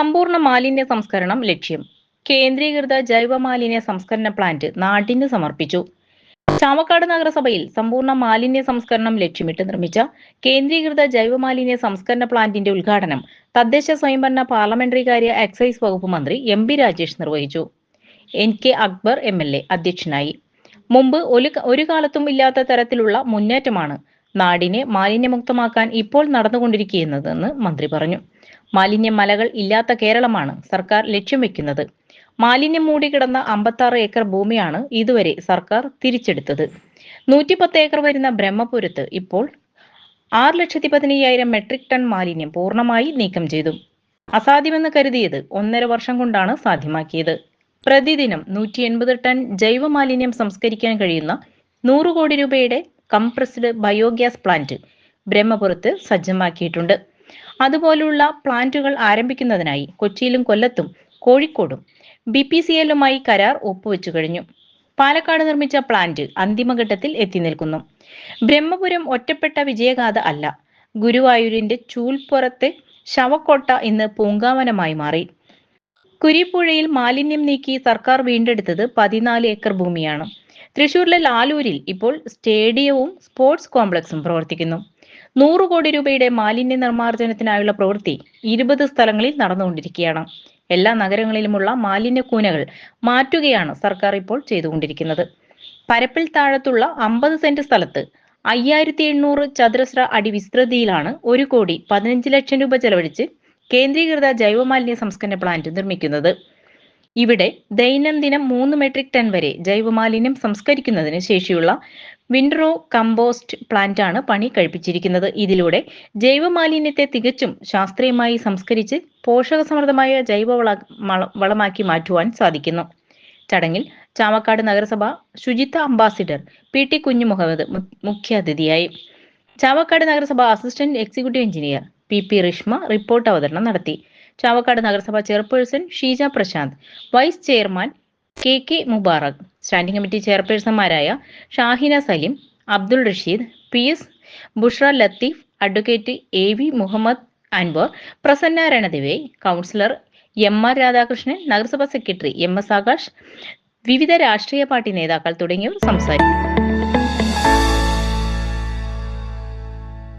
സമ്പൂർണ മാലിന്യ സംസ്കരണം ലക്ഷ്യം. കേന്ദ്രീകൃത ജൈവ മാലിന്യ സംസ്കരണ പ്ലാന്റ് നാടിന് സമർപ്പിച്ചു. ചാവക്കാട് നഗരസഭയിൽ സമ്പൂർണ മാലിന്യ സംസ്കരണം ലക്ഷ്യമിട്ട് നിർമ്മിച്ച കേന്ദ്രീകൃത ജൈവ മാലിന്യ സംസ്കരണ പ്ലാന്റിന്റെ ഉദ്ഘാടനം തദ്ദേശ സ്വയംഭരണ പാർലമെന്ററി കാര്യ എക്സൈസ് വകുപ്പ് മന്ത്രി എം ബി രാജേഷ് നിർവഹിച്ചു. N K Akbar M L A അധ്യക്ഷനായി. മുമ്പ് ഒരു കാലത്തും ഇല്ലാത്ത തരത്തിലുള്ള മുന്നേറ്റമാണ് നാടിനെ മാലിന്യമുക്തമാക്കാൻ ഇപ്പോൾ നടന്നുകൊണ്ടിരിക്കുന്നതെന്ന് മന്ത്രി പറഞ്ഞു. മാലിന്യ മലകൾ ഇല്ലാത്ത കേരളമാണ് സർക്കാർ ലക്ഷ്യം വെക്കുന്നത്. മാലിന്യം മൂടി മൂടിക്കിടന്ന അമ്പത്താറ് ഏക്കർ ഭൂമിയാണ് ഇതുവരെ സർക്കാർ തിരിച്ചെടുത്തത്. നൂറ്റിപ്പത്ത് ഏക്കർ വരുന്ന ബ്രഹ്മപുരത്ത് ഇപ്പോൾ ആറ് ലക്ഷത്തി പതിനയ്യായിരം മെട്രിക് ടൺ മാലിന്യം പൂർണമായി നീക്കം ചെയ്തു. അസാധ്യമെന്ന് കരുതിയത് ഒന്നര വർഷം കൊണ്ടാണ് സാധ്യമാക്കിയത്. പ്രതിദിനം നൂറ്റി എൺപത് ടൺ ജൈവ മാലിന്യം സംസ്കരിക്കാൻ കഴിയുന്ന നൂറ് കോടി രൂപയുടെ കംപ്രസ്ഡ് ബയോഗ്യാസ് പ്ലാന്റ് ബ്രഹ്മപുരത്ത് സജ്ജമാക്കിയിട്ടുണ്ട്. അതുപോലുള്ള പ്ലാന്റുകൾ ആരംഭിക്കുന്നതിനായി കൊച്ചിയിലും കൊല്ലത്തും കോഴിക്കോടും ബി പി സി എല്ലുമായി കരാർ ഒപ്പുവെച്ചു കഴിഞ്ഞു. പാലക്കാട് നിർമ്മിച്ച പ്ലാന്റ് അന്തിമഘട്ടത്തിൽ എത്തി നിൽക്കുന്നു. ബ്രഹ്മപുരം ഒറ്റപ്പെട്ട വിജയഗാഥ അല്ല. ഗുരുവായൂരിന്റെ ചൂൽപ്പുറത്തെ ശവക്കോട്ട ഇന്ന് പൂങ്കാവനമായി മാറി. കുരിപ്പുഴയിൽ മാലിന്യം നീക്കി സർക്കാർ വീണ്ടെടുത്തത് പതിനാല് ഏക്കർ ഭൂമിയാണ്. തൃശൂരിലെ ലാലൂരിൽ ഇപ്പോൾ സ്റ്റേഡിയവും സ്പോർട്സ് കോംപ്ലക്സും പ്രവർത്തിക്കുന്നു. നൂറ് കോടി രൂപയുടെ മാലിന്യ നിർമ്മാർജനത്തിനായുള്ള പ്രവൃത്തി ഇരുപത് സ്ഥലങ്ങളിൽ നടന്നുകൊണ്ടിരിക്കുകയാണ്. എല്ലാ നഗരങ്ങളിലുമുള്ള മാലിന്യ കൂനകൾ മാറ്റുകയാണ് സർക്കാർ ഇപ്പോൾ ചെയ്തുകൊണ്ടിരിക്കുന്നത്. പരപ്പിൽ താഴത്തുള്ള അമ്പത് സെന്റ് സ്ഥലത്ത് അയ്യായിരത്തി എണ്ണൂറ് ചതുരശ്ര അടി വിസ്തൃതിയിലാണ് ഒരു കോടി പതിനഞ്ച് ലക്ഷം രൂപ ചെലവഴിച്ച് കേന്ദ്രീകൃത ജൈവമാലിന്യ സംസ്കരണ പ്ലാന്റ് നിർമ്മിക്കുന്നത്. ഇവിടെ ദൈനംദിനം മൂന്ന് മെട്രിക് ടൺ വരെ ജൈവമാലിന്യം സംസ്കരിക്കുന്നതിന് ശേഷിയുള്ള വിൻഡ്രോ കമ്പോസ്റ്റ് പ്ലാന്റ് ആണ് പണി കഴിപ്പിച്ചിരിക്കുന്നത്. ഇതിലൂടെ ജൈവമാലിന്യത്തെ തികച്ചും ശാസ്ത്രീയമായി സംസ്കരിച്ച് പോഷകസമൃദ്ധമായ ജൈവവള വളമാക്കി മാറ്റുവാൻ സാധിക്കുന്നു. ചടങ്ങിൽ ചാവക്കാട് നഗരസഭ ശുചിത്വ അംബാസിഡർ പി ടി കുഞ്ഞു മുഹമ്മദ് മുഖ്യാതിഥിയായി ചാവക്കാട് നഗരസഭ assistant executive engineer P P Rishma report അവതരണം നടത്തി. ചാവക്കാട് നഗരസഭ chairperson Sheeja Prashanth vice chairman K K Mubarak standing committee ചെയർപേഴ്സൺമാരായ Shahina Saleem Abdul Rasheed P S Bushra Latheef advocate A V Muhammad Anwar Prasanna Ranadive councillor M R Radhakrishnan നഗരസഭാ secretary M S Akash വിവിധ രാഷ്ട്രീയ party നേതാക്കൾ തുടങ്ങിയവർ സംസാരിച്ചു